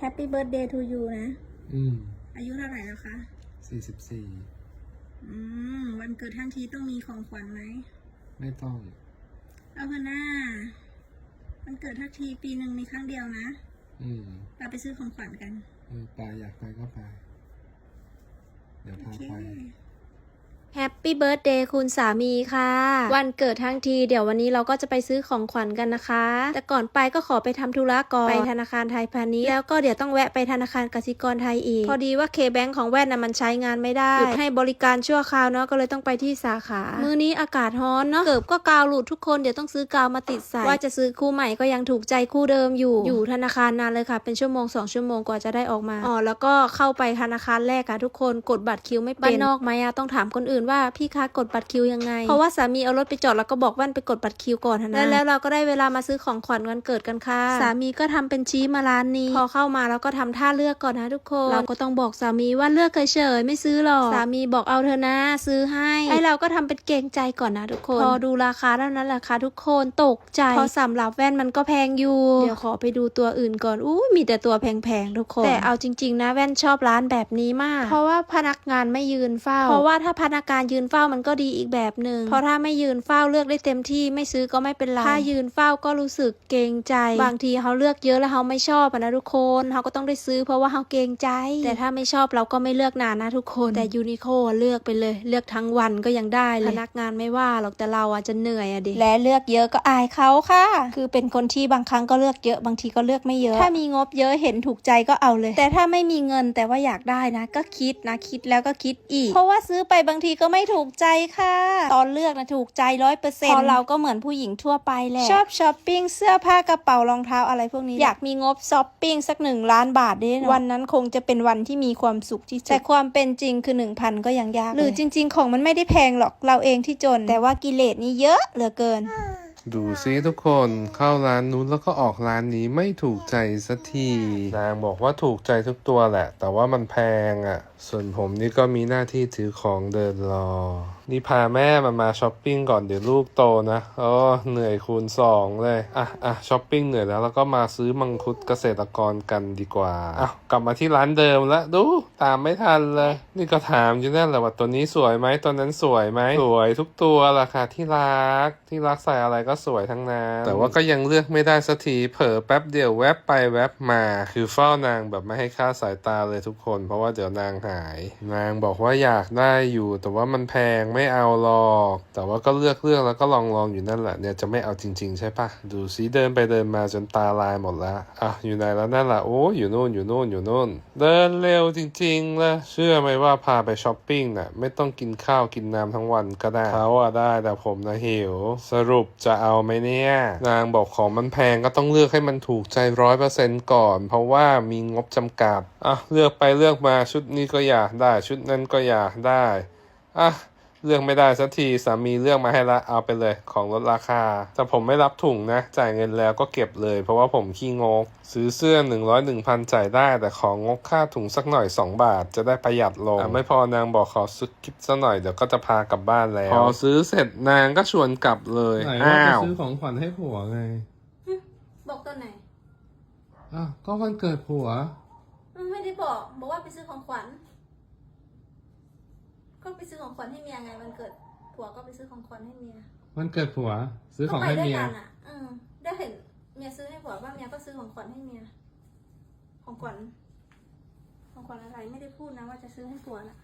Happy birthday to you นะ อืมอายุเท่าไหร่แล้วคะสี่สิบสี่อืมวันเกิดทั้งทีต้องมีของขวัญไหม ไม่ต้อง เอาเถอะหน้าวันเกิดทั้งทีปีหนึ่งมีครั้งเดียวนะ อืมเราไปซื้อของขวัญกัน เออไปอยากไปก็ไป เดี๋ยวโอพาเค ไป แฮปปี้เบิร์ดเดย์คุณสามีค่ะ วันเกิดทั้งที เดี๋ยววันนี้เราก็จะไปซื้อของขวัญกันนะคะ แต่ก่อนไปก็ขอไปทำธุระก่อน ไปธนาคารไทยพาณิชย์แล้วก็เดี๋ยวต้องแวะไปธนาคารกสิกรไทยอีก พอดีว่าเคแบงของแว่นน่ะมันใช้งานไม่ได้หยุดให้บริการชั่วคราวเนาะก็เลยต้องไปที่สาขา มือนี้อากาศร้อนเนาะเกิบก็กาวหลุดทุกคนเดี๋ยวต้องซื้อกาวมาติดใส่ว่าจะซื้อคู่ใหม่ก็ยังถูกใจคู่เดิมอยู่ อยู่ธนาคารนานเลยค่ะ เป็นชั่วโมงสองชั่วโมงกว่าจะได้ออกมาอ๋อแล้วก็เข้าไปธนาคารแรกอะทุกคนกดบัตรคิวไม่เป็นบ้านนอกไหมอะต้องถามคนอื่นว่าพี่คะกดบัตรคิวยังไง เพราะว่าสามีเอารถไปจอดแล้วก็บอกแว่นไปกดบัตรคิวก่อนนะแล้วเราก็ได้เวลามาซื้อของขวัญวันเกิดกันค่ะ สามีก็ทำเป็นชี้มาร้านนี้ พอเข้ามาแล้วก็ทำท่าเลือกก่อนนะทุกคน เราก็ต้องบอกสามีว่าเลือกเฉยๆไม่ซื้อหรอกสามีบอกเอาเธอะนะ ซื้อให้ไอเราก็ทำเป็นเกรงใจก่อนนะทุกคน พอดูราคาเท่านั้นแหละค่ะทุกคนตกใจเพราะสำหรับแว่นมันก็แพงอยู่เดี๋ยวขอไปดูตัวอื่นก่อนอู้มีแต่ตัวแพงๆทุกคนแต่เอาจริง ๆ นะแว่นชอบร้านแบบนี้มาก เพราะว่าพนักงานไม่ยืนเฝ้า เพราะว่าถ้าพนักงานยืนเฝ้ามันก็ดีอีกแบบหนึ่งเพราะถ้าไม่ยืนเฝ้าเลือกได้เต็มที่ไม่ซื้อก็ไม่เป็นไรถ้ายืนเฝ้าก็รู้สึกเกรงใจ บางทีเขาเลือกเยอะแล้วเขาไม่ชอบอะนะทุกคนเขาก็ต้องได้ซื้อเพราะว่าเขาเกรงใจ แต่ถ้าไม่ชอบเราก็ไม่เลือกนานนะทุกคนแต่ยูนิโคเลือกไปเลย เลือกทั้งวันก็ยังได้เลยพนักงานไม่ว่าหรอกแต่เราอาจจะเหนื่อยอะดิและเลือกเยอะก็อายเขาค่ะ คือเป็นคนที่บางครั้งก็เลือกเยอะบางทีก็เลือกไม่เยอะ ถ้ามีงบเยอะเห็นถูกใจก็เอาเลย แต่ถ้าไม่มีเงินแต่ว่าอยากได้นะ ก็คิดนะคิดแล้วก็คิดอีก เพราะว่าซื้อไปบางทีก็ไม่ถูกใจค่ะ ตอนเลือกนะถูกใจร้อยเปอร์เซ็นต์พอเราก็เหมือนผู้หญิงทั่วไปแหละชอบช้อปปิ้งเสื้อผ้ากระเป๋ารองเท้าอะไรพวกนี้ อยากมีงบช้อปปิ้งสักหนึ่งล้านบาทด้วยเนอะวันนั้นคงจะเป็นวันที่มีความสุขที่สุดแต่ความเป็นจริงคือหนึ่งพันก็ยังยากหรือจริง ๆ ของมันไม่ได้แพงหรอกเราเองที่จน แต่ว่ากิเลสนี่เยอะเหลือเกิน ดูซิทุกคนเข้าร้านนู้นแล้วก็ออกร้านนี้ไม่ถูกใจสักทีนางบอกว่าถูกใจทุกตัวแหละ แต่ว่ามันแพงอะ่ะ ส่วนผมนี่ก็มีหน้าที่ถือของเดินรอ นี่พาแม่มามาช้อปปิ้งก่อนเดี๋ยวลูกโตนะอ๋อเหนื่อยคูณสองเลย อะอะช้อปปิ้งเหนื่อยแล้วแล้วก็มาซื้อมังคุดเกษตรกรกันดีกว่าอ้าวกลับมาที่ร้านเดิมแล้วดูตามไม่ทันเลย นี่ก็ถามอยู่นั่นแหละว่าตัวนี้สวยไหมตัวนั้นสวยไหมสวยทุกตัวราคาที่รักที่รักใส่อะไรก็สวยทั้งนั้นแต่ว่าก็ยังเลือกไม่ได้สักทีเผลอแป๊บเดียวแวบไปแวบมา คือเฝ้านางแบบไม่ให้ค่าสายตาเลยทุกคน เพราะว่าเดี๋ยวนางหาย นางบอกว่าอยากได้อยู่แต่ว่ามันแพงไไม่เอาหรอก แต่ว่าก็เลือกเลือกแล้วก็ลองลองอยู่นั่นแหละเนี่ยจะไม่เอาจริง ๆ ใช่ปะดูซิเดินไปเดินมาจนตาลายหมดแล้วอะอยู่ไหนแล้วนั่นล่ะโอ้อยู่นู่นอยู่นู่นอยู่นู่น เดินเร็วจริงๆลยเชื่อไหมว่าพาไปช้อปปิ้งน่ะไม่ต้องกินข้าวกินน้ำทั้งวันก็ได้เขาอะได้แต่ผมนะหิว สรุปจะเอาไหมเนี่ยนางบอกของมันแพงก็ต้องเลือกให้มันถูกใจร้อยเปอร์เซ็นต์ก่อน เพราะว่ามีงบจำกัดอะเลือกไปเลือกมาชุดนี้ก็อยากได้ชุดนั้นก็อยากได้อะ เลือกไม่ได้สักทีสามีเลือกมาให้ละเอาไปเลยของลดราคา แต่ผมไม่รับถุงนะ จ่ายเงินแล้วก็เก็บเลย เพราะว่าผมขี้งก ซื้อเสื้อ 100 1,000จ่ายได้ แต่ของงกค่าถุงสักหน่อย 2 บาท จะได้ประหยัดลงอะไม่พอนางบอกขอซื้อกิฟสักหน่อยเดี๋ยวก็จะพากลับบ้านแล้ว พอซื้อเสร็จนางก็ชวนกลับเลยไหนอ้าว่าจะวซื้อของขวัญให้ผัวไงบอกตัวไหนอ้าวก็วันเกิดผัว ไม่ได้บอกบอกว่าไปซื้อของขวัญ ก็ไปซื้อของขวัญให้เมียไงวันเกิดผัวก็ไปซื้อของขวัญให้เมียวันเกิดผัว ซื้อของให้ก็ไปเมียด้วยกันอะอืมได้เห็นเมียซื้อให้ผัวบ้างเมียก็ซื้อของขวัญให้เมียของขวัญของขวัญอะไรไม่ได้พูดนะว่าจะซื้อให้ผัวนะ